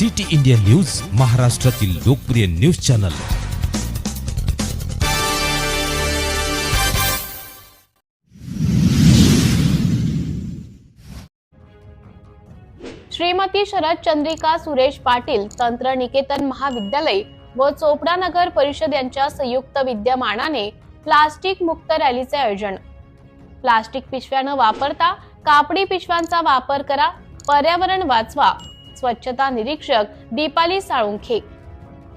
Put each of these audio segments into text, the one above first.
City India news महाराष्ट्रातील लोकप्रिय news channel. Shrimati Sharad Chandrika Suresh Patil Tantra Niketan महाविद्यालय व चोपडा नगर परिषद यांच्या संयुक्त विद्यमानाने प्लास्टिक मुक्त रॅलीचे आयोजन. प्लास्टिक पिशव्या न वापरता कापडी पिशव्यांचा वापर करा पर्यावरण वाचवा. स्वच्छता निरीक्षक दीपाली साळुंखे.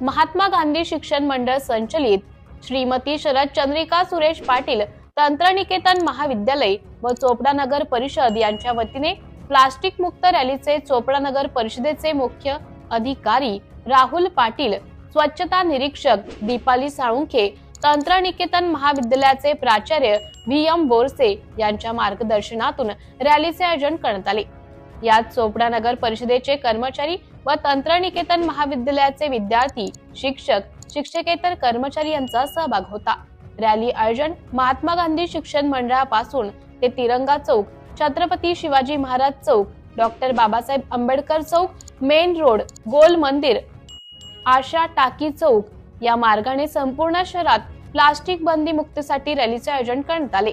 महात्मा गांधी शिक्षण मंडळ संचलित श्रीमती शरद चंद्रिका सुरेश पाटील तंत्रनिकेतन महाविद्यालय व चोपडा नगर परिषद यांच्या वतीने प्लास्टिक मुक्त रॅलीचे चोपडा नगर परिषदेचे मुख्य अधिकारी राहुल पाटील स्वच्छता निरीक्षक दीपाली साळुंखे तंत्रनिकेतन महाविद्यालयाचे प्राचार्य व्ही एम बोरसे यांच्या मार्गदर्शनातून रॅलीचे आयोजन करण्यात आले. यात चोपडा नगर परिषदेचे कर्मचारी व तंत्रनिकेतन महाविद्यालयाचे विद्यार्थी शिक्षक शिक्षकेतर कर्मचारी यांचा सहभाग होता. रॅली आयोजन महात्मा गांधी शिक्षण मंडळापासून ते Tiranga Chowk Chhatrapati Shivaji Maharaj Chowk doctor Babasaheb Ambedkar Chowk main road Gol Mandir आशा टाकी चौक या मार्गाने संपूर्ण शहरात प्लास्टिक बंदी मुक्तीसाठी रॅलीचे आयोजन करण्यात आले.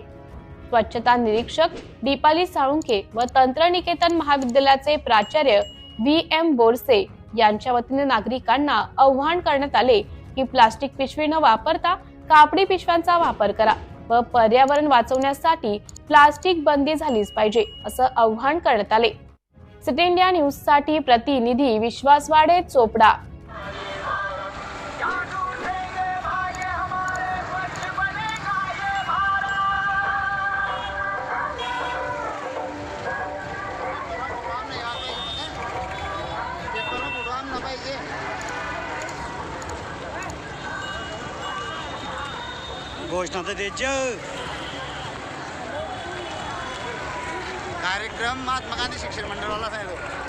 स्वच्छता निरीक्षक दीपाली साळुंखे व तंत्रनिकेतन महाविद्यालयाचे प्राचार्य व्ही एम बोरसे यांच्या वतीने नागरिकांना आव्हान करण्यात आले की प्लास्टिक पिशवी न वापरता कापडी पिशव्यांचा वापर करा व पर्यावरण वाचवण्यासाठी प्लास्टिक बंदी झालीच पाहिजे असं आव्हान करण्यात आले. सिटी इंडिया न्यूजसाठी प्रतिनिधी विश्वास वाडे चोपडा. घोषणा तर द्यायची कार्यक्रम महात्मा गांधी शिक्षण मंडळाला सांगितलं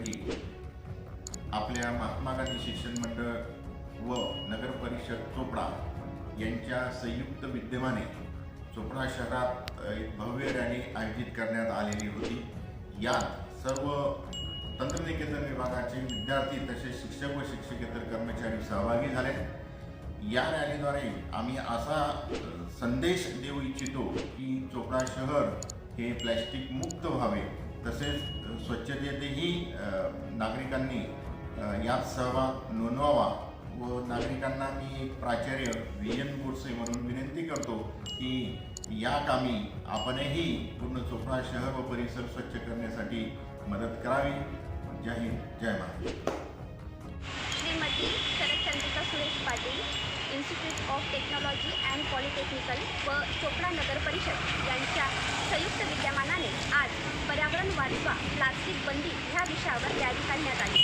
रोजी आपल्या महात्मा गांधी शिक्षण मंडळ व नगर परिषद चोपडा यांच्या संयुक्त विद्यमाने चोपडा शहरात एक भव्य रॅली आयोजित करण्यात आलेली होती. यात सर्व तंत्रनिकेतन विभागाचे विद्यार्थी तसेच शिक्षक व शिक्षकेतर कर्मचारी सहभागी झाले. या रॅलीद्वारे आम्ही असा संदेश देऊ इच्छितो की चोपडा शहर हे प्लॅस्टिक मुक्त व्हावे. तसेच स्वच्छतेतही नागरिकांनी यात सहभाग नोंदवावा व नागरिकांना मी एक प्राचार्य व्ही एन गोडसे म्हणून विनंती करतो की या कामी आपणही पूर्ण चोपडा शहर व परिसर स्वच्छ करण्यासाठी मदत करावी. जय हिंद जय Maharashtra. Shrimati Suresh Patil institute of technology and polytechnical व चोपडा नगर परिषद यांच्या संयुक्त विद्यमानाने आज पर्यावरण वाचवा प्लास्टिक बंदी ह्या विषयावर रॅली काढण्यात आली.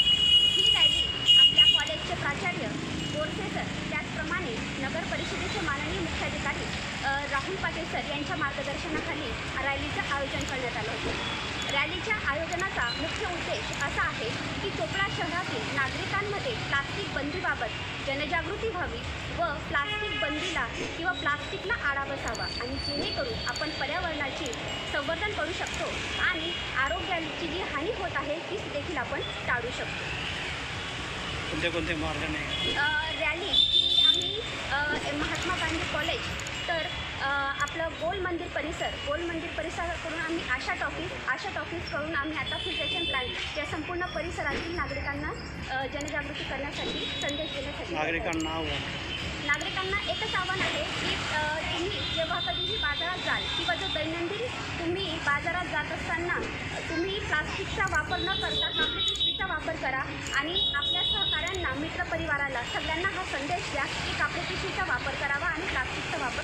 ही रॅली आपल्या कॉलेजचे प्राचार्य गोरसे सर त्याचप्रमाणे नगर परिषदेचे माननीय मुख्याधिकारी राहुल पाटील सर यांच्या मार्गदर्शनाखाली रॅलीचं आयोजन करण्यात आलं होतं. रॅलीच्या आयोजनाचा मुख्य उद्देश असा आहे की चोपडा शहरातील नागरिकांमध्ये प्लास्टिक बंदीबाबत जनजागृती व्हावी व प्लास्टिक बंदीला किंवा प्लास्टिकला आळा बसावा आणि जेणेकरून आपण पर्यावरणाची संवर्धन करू शकतो आणि आरोग्याची जी हानी होत आहे ती देखील आपण टाळू शकतो. कोणते कोणते मार्ग नाही? रॅली ही आम्ही महात्मा गांधी कॉलेज तर आपलं गोल मंदिर परिसर गोल मंदिर परिसराकडून आम्ही आशा टॉकीज आशा टॉकीजकडून आम्ही आता फिल्ट्रेशन प्लांट या संपूर्ण परिसरातील नागरिकांना जनजागृती करण्यासाठी संदेश देण्यासाठी नागरिकांना आव्हान. नागरिकांना एकच आव्हान आहे की तुम्ही जेव्हा कधीही बाजारात जाल किंवा जो दैनंदिन तुम्ही बाजारात जात असताना तुम्ही प्लास्टिकचा वापर न करता कापडी वापर करा आणि आपल्या सहकाऱ्यांना मित्र परिवाराला सगळ्यांना हा संदेश द्या की कापडी पिशवीचा वापर करावा आणि प्लास्टिकचा वापर